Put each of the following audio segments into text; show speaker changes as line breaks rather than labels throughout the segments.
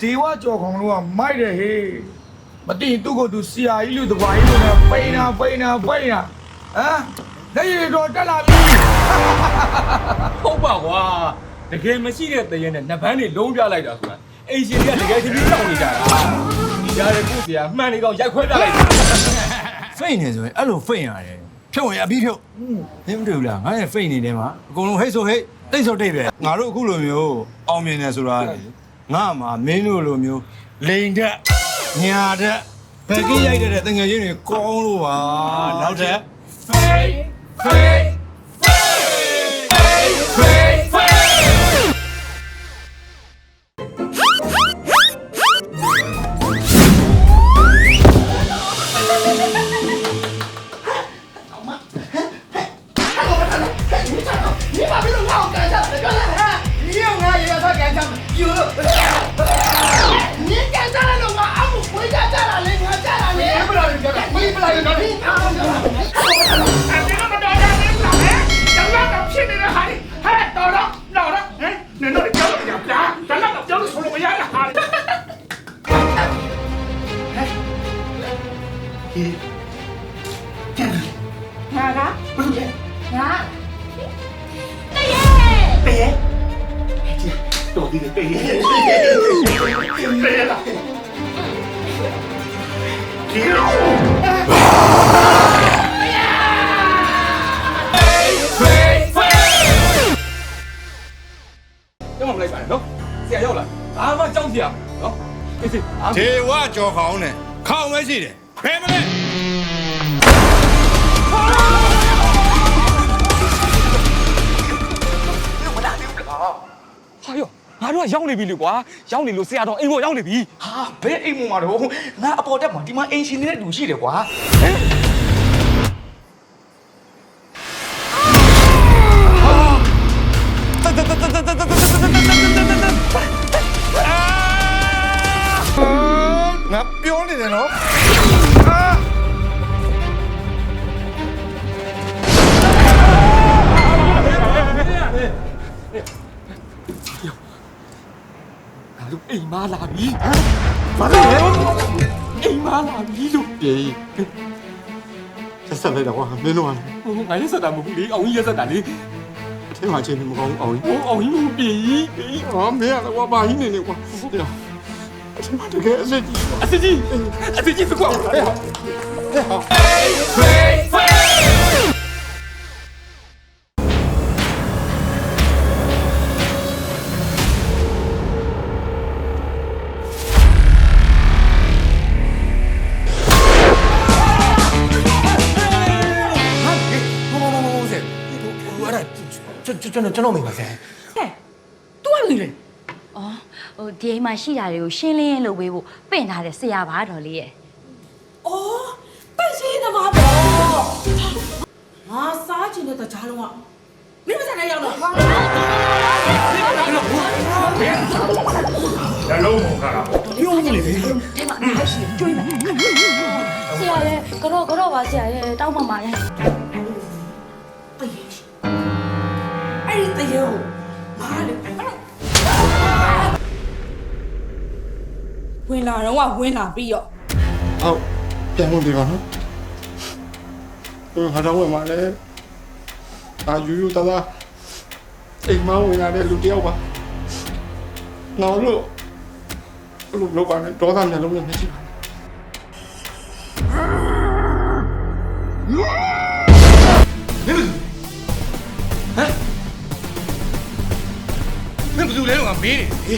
ဒေဝကြော်ခေါင်လို့ကမိုက်တယ်ဟေးမသိရင်သူ့ကိုယ်သူဆရာကြီးလို့တပွားကြီးလို့နဲ့ပိန်တာပိန်တာပိန်တာဟမ်လက်ရည်တော်တက်လာပြီ
ဟုတ်ပါကွာတကယ်မရှိတဲ့တရေနဲ့နှစ်ပန်းတွေလုံးပြလိုက်တာဆိုတာအိမ်ရှင်တွေကတကယ်ချင်းပြီးတောင်းနေကြတာဒီကြားတဲ့ကိုယ်စရာမှန်နေတော့ရိုက်ခွဲပြလိုက်တာ
ဖိတ်နေဆိုရင်အဲ့လိုဖိတ်ရတယ်ဖြုတ်ရင်အပြီးဖြုတ်မင်းမတွေ့ဘူးလားငါရဲ့ဖိတ်နေတယ်မှာအကုန်လုံးဟိတ်ဆိုဟိတ်တိတ်ဆိုတိတ်ပဲငါတို့အခုလိုမျိုးအောင်မြင်နေဆိုတာလေ ငါမှာမင်းတို့လိုမျိုးလိန်တက်ညာတက်ဘယ်ကြီးရိုက်တဲ့တငယ်ချင်းတွေကောင်းလို့ပါနောက်ထပ်
你停！
တော့မလိုက်ပါနဲ့နော်ဆရာရောက်လာဘာမှကြောက်စရာနော်အေးစေအား
ဒေဝကြော်ခေါင်းနဲ့ခေါင်းမရှိတယ်ဘယ်မလဲ
ငါတို့ကရောက်နေပြီလေကွာရောက်နေလို့ဆရာတော်အိမ်ပေါ်ရောက်နေပြီ
ဟာဘယ်အိမ်မမှာတော့ငါအပေါ်တက်မှာဒီမှာအင်ရှင်နေတဲ့လူရှိတယ်ကွာ
ငါ
ဆက်ဆက်လိုက်တော့ကွာမင်းတို့က
ဟိုငါရက်ဆက်တာမဟုတ်ဘူးလေအောင်ကြီးရက်ဆက်တာလေ
အထင်းမှာချင်းနေမကောင်းအောင်
ဟိုအောင်ကြီးမပြေကြီး
ဟာမင်းကလည်းကွာဘာကြီးနေနေကွာဒီတော့အထင်းမှာတကယ်အစ်ကြီး
အစစ်ကြီးအစစ်ကြီးစကွာဟဲ့ဟာ ဟိုအဲ့ဒါ
ကျွန်ကျွန်တော်ကျွန်တော်မိပါဆရာ
ဟဲ့ तू ကလူလေဩဟိုဒီအိမ်မှာရှိတာတွေကိုရှင်းလင်းရင်းလုပ်ပေးဖို့ပင့်ထားတဲ့ဆရာပါတော်လေးရဲ့
အော်ပတ်စင်းသမားပေါ့ငါစားချင်တဲ့တကြားလုံးကမင်းမ
စား
နိုင်ရောက်တော့ဒ
ါလုံး
မခါ
တာပေါ့
ပြုံးနေလေဒီမှာရှိကျွေးမယ်ဆရာရဲ့ကတော့ကတော့ပါဆရာရဲ့တောင်းပန်ပါတ
ယ် တရေရှိအဲ့ဒီတရေကိုမားတယ်ဝင်လာတော့ကဝင်လာပြီးတော့
အောက်ပြန်ဝင်ပြီပါနော်ဟိုဟာတော့ဝင်ပါလေအာယူယူတသားအိမ်မဝင်လာတဲ့လူတယောက်ပါနော်လို့လူလောက်ပါနဲ့ဒေါသမျက်လုံးနဲ့နေကြည့်ပါ
မင်းဘယ်သူလဲငါမေးနေ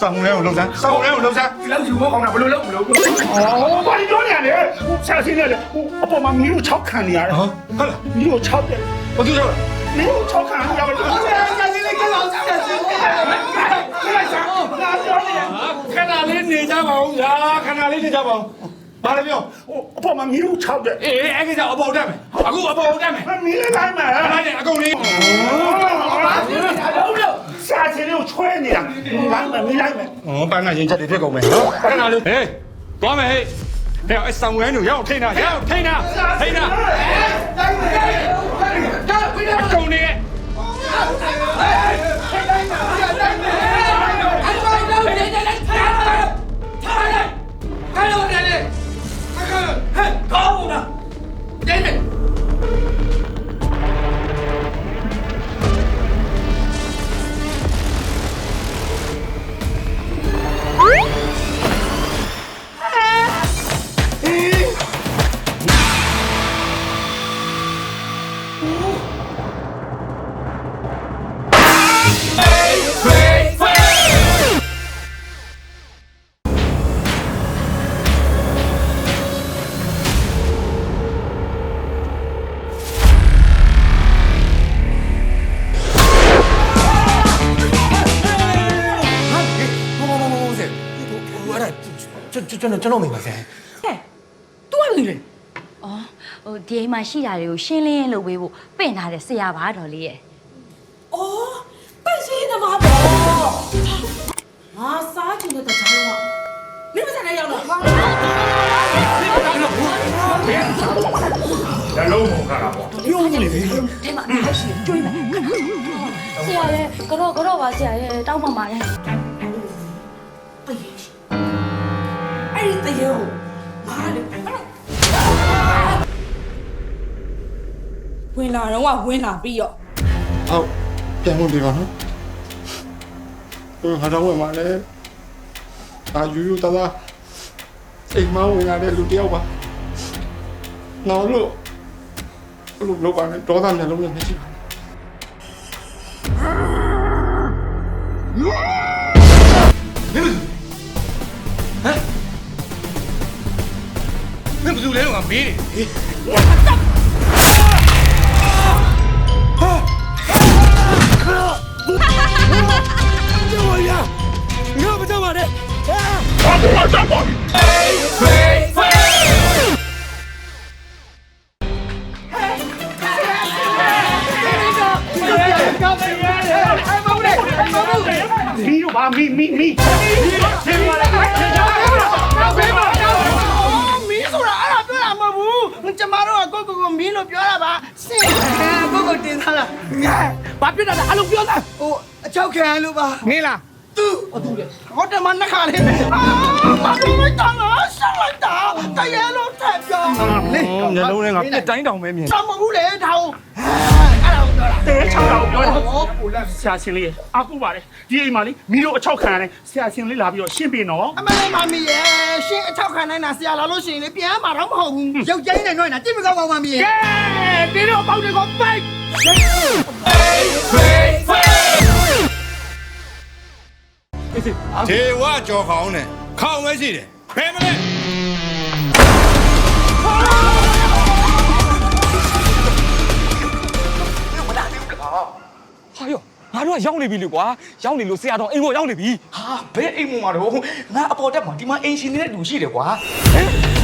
စောင်းလဲကိုလှုပ်စမ်းစောင်းလဲကိုလှုပ်စမ်း
ဒီလောက်ယူဖို့ကောင်းတာဘယ်လိုလုပ်မလို့အော်ဘာလို့ပြောနေရလဲဟိုဆရာချင်းနေလေဟိုအပေါ်မှာမီးလို့6ခံနေရတယ်
ဟုတ်ဟုတ်လား
မီးလို့6တယ်
ဘာသူကြောက်လဲ
မီးလို့6ခံရပါတယ်ဆရာချင်းလေးကလောက်ဆရာချင်းကလိုက်စားငါပြောနေရ
ခဏလေးနေကြပါဦးညာခဏလေးနေကြပါဦး
ဘာလဲပြော
ဟိုအပေါ်မှာမီးလို့6တယ်
အေးအဲ့ကိစ္စအပေါ်တက်မယ်အခုအပေါ်တက်မယ်
မီးလေးတိုင်းမှာ
အဲ့ဒါနဲ့အကုန်လေး
ဆရာချင်းလေးကိုချ
ဆွဲနေတာလိုက်မယ်မင်းလိုက်မယ်။
ဟောပန်းကရင်ချက်တွေဖြစ်ကုန်မယ်နော်။ခဏလေးဟေးသွားမယ်ဟေး။ဟဲ့အဲ့ဆောင်ဝဲတို့ရောက်ထိန်းတာရောက်ထိန်းတာထိန်းတာ အကုန်နေ
ကျွန်တော်မိပါဆရာ
ဟဲ့ तू ကဘာလုပ်လဲဩဟိုဒီအိမ်မှာရှိတာတွေကိုရှင်းလင်းရင်းလုပ်ပေးဖို့ပင့်ထားတဲ့ဆရာပါတော်လေးရဲ့
အော်ပန့်စင်းသမားပေါ့ငါစားချင်တဲ့တခြားတော့မင်းမဆိုင်ရောက်တော့ဟ
ာဇ
လုံးကုန်ခါတာပေါ့
ညို့နေလေထဲမှာအရှိကျွေးမယ်ဆရာလည်းကတော့ကတော့ပါဆရာရဲ့တောင်းပန်ပါတယ်
ဒီတယုံမာလေဝင်လာတော့ကဝင်လာပြီးတော့
အောက်ပြန်ဝင်ပြီပါနော်ဟိုဟာတော့ဝင်ပါလေအာယူယူတသားအိမ်မဝင်လာတဲ့လူတယောက်ပါနော်လို့ဘလို့လောက်ပါနဲ့ဒေါသမျက်လုံးနဲ့မရှိပါ
ဘူး ယ်သူလဲကမေးနေ
မီးတို့ပါမီးမီး က်
ခံလို့ပါ
နင်းလား
သူအတူလေဟောတယ်မနှခါလေးအာဘာလို့လိုက်တာလဲဆက်လိုက်တာတရားလို့ထပ်ပြော
လေ
ညလုံးနဲ့ငါပြစ်တိုင်းတောင်ပဲမြင်
တမဟုတ်လေဒါဟုတ်အဲ့ဒါကိုပြောတာ
တဲချောင်းတော့ပြောတာ
ဟောပူလက်
ဆရာရှင်လေးအကူပါတယ်ဒီအိမ်မှာလေမီးတို့အချောက်ခံရတယ်ဆရာရှင်လေးလာပြီးတော့ရှင်းပြနော်
အမလေးမမီရဲ့ရှင်အချောက်ခံနိုင်တာဆရာလာလို့ရှိရင်လေပြန်မှာတော့မဟုတ်ဘူးရုပ်ကျင်းနေတော့နေတာတိမကောင်းကောင်းမမီရဲ့
ကဲဒီတော့ပေါက်တွေကိုပိုက်
ဒေဝကြော်ခေါင်းနဲ့ခေါင်းပဲရှိတယ်ဖဲမလဲ
ဟာယောငါတို့ကရောက်နေပြီလေကွာရောက်နေလို့ဆရာတော်အိမ်ပေါ်ရောက်နေပြီ
ဟာဘယ်အိမ်မမှာတော့ငါအပေါ်တက်မှာဒီမှာအင်ရှင်နေတဲ့လူရှိတယ်ကွာ
ငါ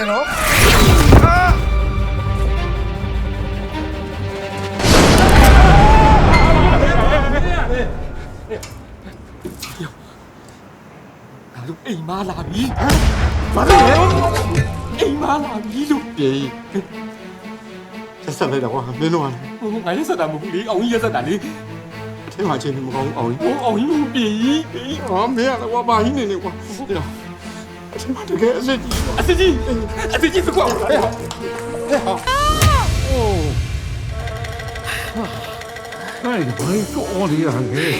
တယ်နော်
ငါတို့အိမ်မလာပြီ
ဘာလို့လဲ
အိမ်မလာပြီလို့
ပြေးဆက်ဆက်လိုက်တော့ကွာမင်းတို့က
ဟိုငါရက်ဆက်တာမဟုတ်ဘူးလေအောင်ကြီးရက်ဆက်တာလေ
အထင်မှချင်းမကောင်းအောင်
ဟိုအောင်ကြီးကိုပြေးပြေး
ဟောမင်းကတော့ဘာကြီးနေနေကွာဒီ တော့အထင်မှတကယ်အစ်ကြီး
အစကြီးအစကြီးစကွာ
အဲ့ဒီဘာလို့အော်ဒီရဟဲ့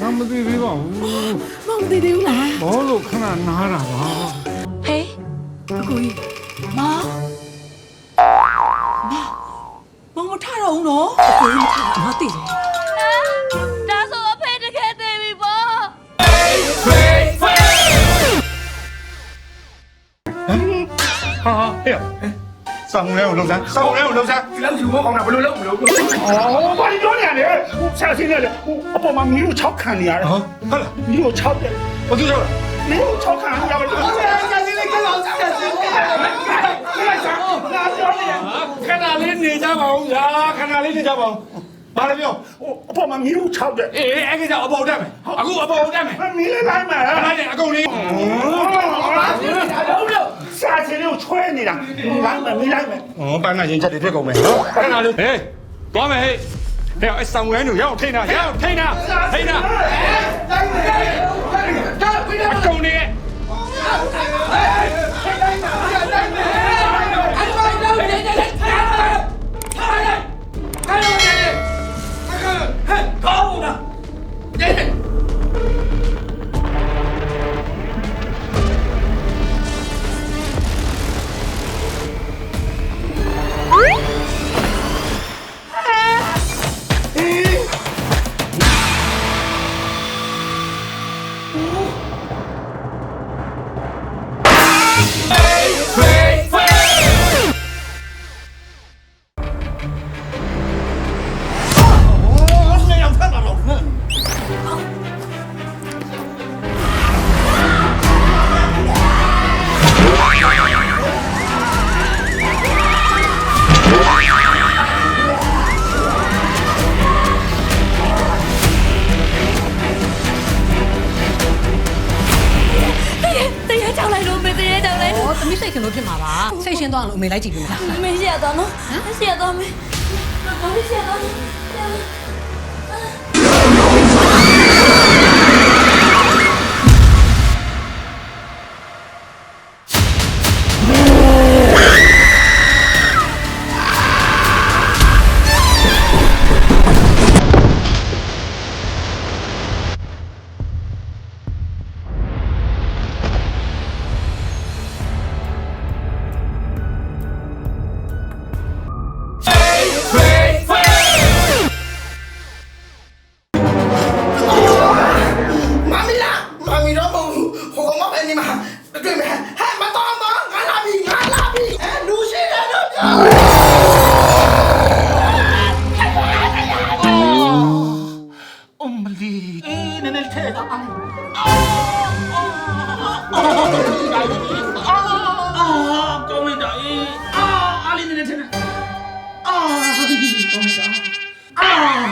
ငါမသိသေးပါဘူး
မောင်သေးသေးဘူးလား
ဘောလို့ခဏနားတာပါ
ဟေးကိုကြီးမောင်မောင်မထတော့ဘူးနော်ကိုကြီးမထငါသိတယ်
စောင်းလဲကိုလှုပ်စမ်းစောင်းလဲကိုလှုပ်စမ်း
ဒီလောက်ယူဖို့ကောင်းတာဘယ်လိုလုပ်မလို့
အော်ဘာလို့ပြောနေရလဲဟိုဆရာဆင်းနေလေဟိုအပေါ်မှာမီးလို့6ခံနေရတယ်
ဟုတ်ဟုတ်လား
မီးလို့6တယ်
ဘာသူကြောက်
မင်းတို့6ခံရပါ
လား
ဆရာဆရာဆင်းနေကလောဆရာဆင်းနေခဏစားလာပြောနေ
ခဏလေးနေကြပါဦးညာခဏလေးနေကြပါဦးဘာလဲပြော
ဟိုအပေါ်မှာမီးလို့6
တယ်အေးအဲ့ဒါအပေါ်တက်မယ်အခုအပေါ်တက်မယ်
မီးလေးလိုက်မယ်
အဲ့ဒါအကုန်လေး
ဟုတ်ပါဘူး ရှာချင်လို့ချွဲနေတာလိုက်မယ်မိလိုက်မယ်
ဟောပန်းနာရင်ချက်တွေဖြစ်ကုန်မယ်နော်ပန်းနာလို့ဟေးသွားမယ်ဟေးဟဲ့အဆောင်ဝဲတို့ရောက်ထိန်းတာရောက်ထိန်းတာထိန်းတာ
တ်
ခင်လို့ဖြစ်မှာပါစိတ်ရှင်းသွားအောင်လို့အမေလိုက်ကြည့်ပြီမလား
မေရှိရတော့နော်ရှိရတော့မေမေရှိရ
Oh, oh my god. Ah!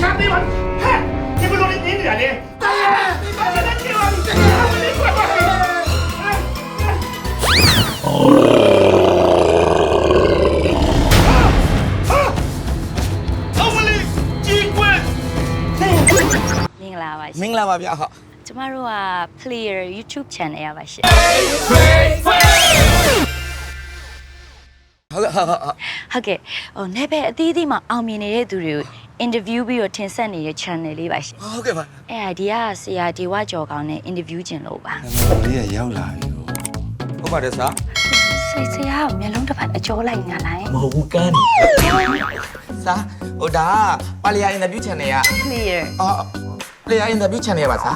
ชักนี่มันแฮะนี่มันต้องนิดนี้เหนือดิแต่นี่มันจะได้ที่มันจะได้ที่มันเอามาเลยจีกเว้ย
မင်္ဂလာပါရှင်
မင်္ဂလာပါဗျာဟုတ်
ကျမတို့က Player YouTube Channel ရပါရှင်
Play, play, ဟုတ်ဟုတ်ဟုတ်
ဟုတ်ကဲ့ဟိုနေပဲအသီးသီးမှာအောင်မြင်နေတဲ့သူတွေကို interview ပြီးတော့တင်ဆက်နေတဲ့ channel လေးပါရှင်
ဟုတ်ကဲ့ပါ
အဲ့ဒါဒီကဆရာဒီဝကျော်ကောင်းနဲ့ interview ကျင်လို့ပါ
လေးရရောက်လာပြီတော့
ဟုတ်ပါတယ်စာ
ဆရာဆရာကမျက်လုံးတစ်ဖက်အကျော်လိုက်ညာလိုက်
မဟုတ်ဘူးကန်းနေစာဟိုဒါပါလီယာအင်တာဗျူး channel က
clear
အော်လေယာအင်တာဗျူး channel ပါစာ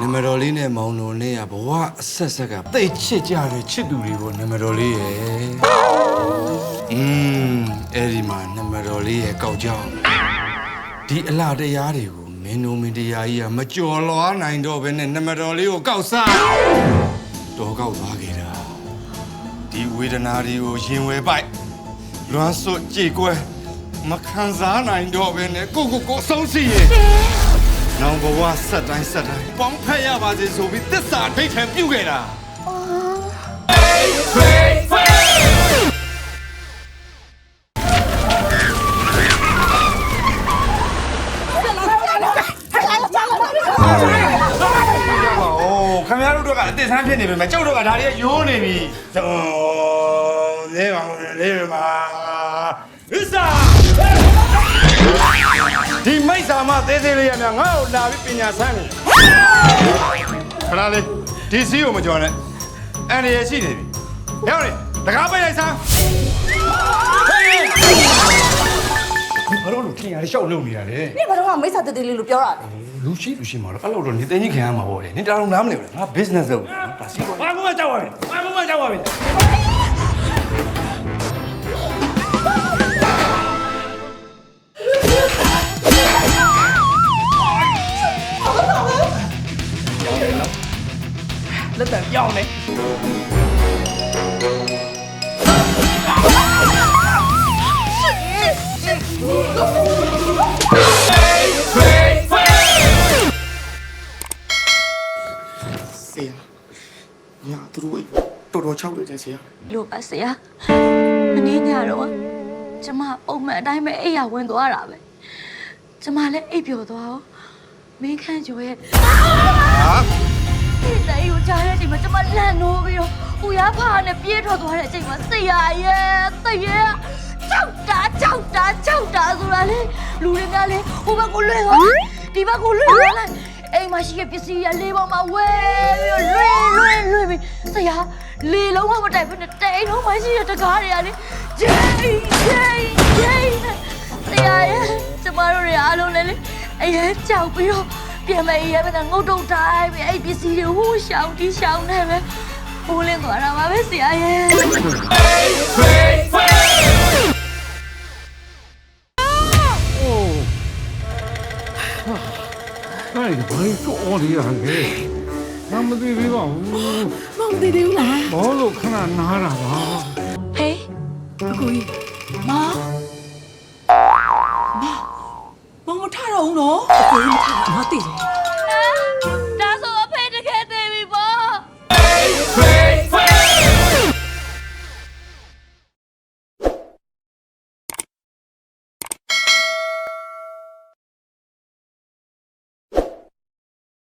နမတော်လေးနဲ့မောင်တော်နဲ့ကဘဝအဆက်ဆက်ကတိတ်ချစ်ကြတဲ့ချစ်သူတွေကိုနမတော်လေးရဲ့ อืมအဲ့ဒီမှာနမတော်လေးရဲ့ကောက်ကြောင်းဒီအလှတရားတွေကိုမင်းတို့မင်းတရားကြီးကမကြော်လွားနိုင်တော့ဘဲနဲ့နမတော်လေးကိုကောက်စားတော်ကောက်သွားခဲ့တာဒီဝေဒနာတွေကိုရင်ဝယ်ပိုက်လွမ်းစွတ်ကြေကွဲမခံစားနိုင်တော့ဘဲနဲ့ကိုကိုကိုအဆုံးစီရင်နောင်ဘဝဆက်တိုင်းဆက်တိုင်းပေါင်းဖက်ရပါစေဆိုပြီးသစ္စာဒိဋ္ဌံပြုခဲ့တာ Hey, hey, hey. အသစ်ဆန်းဖြစ်နေပြီမကျုပ်တို့ကဒါတွေကရိုးနေပြီဇွန်နေပါဦးနေပါဥစ္စာဒီမိစ္ဆာမသေးသေးလေးရမြငါ့ကိုလာပြီးပညာဆန်းနေခဏလေးဒီစီးကိုမကြော်နဲ့အန်ရယ်ရှိနေပြီရောက်နေတကားပိတ်လိုက်ဆန်းဘာလို့လို့ထင်ရလျှောက်လုံနေရလဲ။
နေ့ဘာတော့မှမိစ္ဆာတတိလေးလို့ပြောတာ
လေ လူရှိလူရှိမှာတော့အဲ့လိုတော့နေသိကြီးခံရမှာပေါ့လေနေတတော်နားမလဲဘူးလေငါ business လုပ်နေတာဒါစီးပွား
ဘာကူမကြောက်ပါနဲ့ဘာကူမကြောက်ပါ
နဲ့
လက်တံပြောင်းနေ
ရှင်ရှင် တော်တော်ချောက်နေတယ်ဆရာ
လို့ပါဆရာမင်းညတော့ကျမပုံမှန်အတိုင်းပဲအိပ်ရဝင်သွားတာပဲကျမလည်းအိပ်ပျော်သွားအောင်မင်းခန့်ကျော်ရဲ့ဒီတိုင်ကိုကြားတဲ့အချိန်မှာကျမလန့်နိုးပြီးတော့ဦးရဖာနဲ့ပြေးထွက်သွားတဲ့အချိန်မှာဆရာရဲ့တရေကြောက်တာကြောက်တာကြောက်တာဆိုတာလေလူတွေများလေဟိုဘက်ကိုလွှဲသွားဒီဘက်ကိုလွှဲသွားလိုက် အိမ်မှာရှိတဲ့ပစ္စည်းရလေးပေါ်မှာဝဲပြီးတော့လွှဲလွှဲလွှဲပြီးဆရာလေလုံးဝမတိုက်ဘူးနဲ့တိတ်လုံးမှရှိတဲ့တကားတွေကလေဂျိန်းဂျိန်းဂျိန်းဆရာရဲ့ကျမတို့တွေအားလုံးလည်းလေအရင်ကြောက်ပြီးတော့ပြန်မရပဲငုတ်တုတ်တိုင်းပဲအဲ့ပစ္စည်းတွေဟိုးရှောင်းတီးရှောင်းနေပဲဟိုးလင်းသွားတာပါပဲဆရာရဲ့
အဲ့ဒီဘာ 哎，没做的呀，给，那么对对吧？
မောင်သေးသေးဘူးလား
毛路看那
拿
了吧。
ဟေးကိုကြီးမမ
မောင်မထတော့ဦး
နော်
ကိုကြီးမထ
တော့မသိတယ်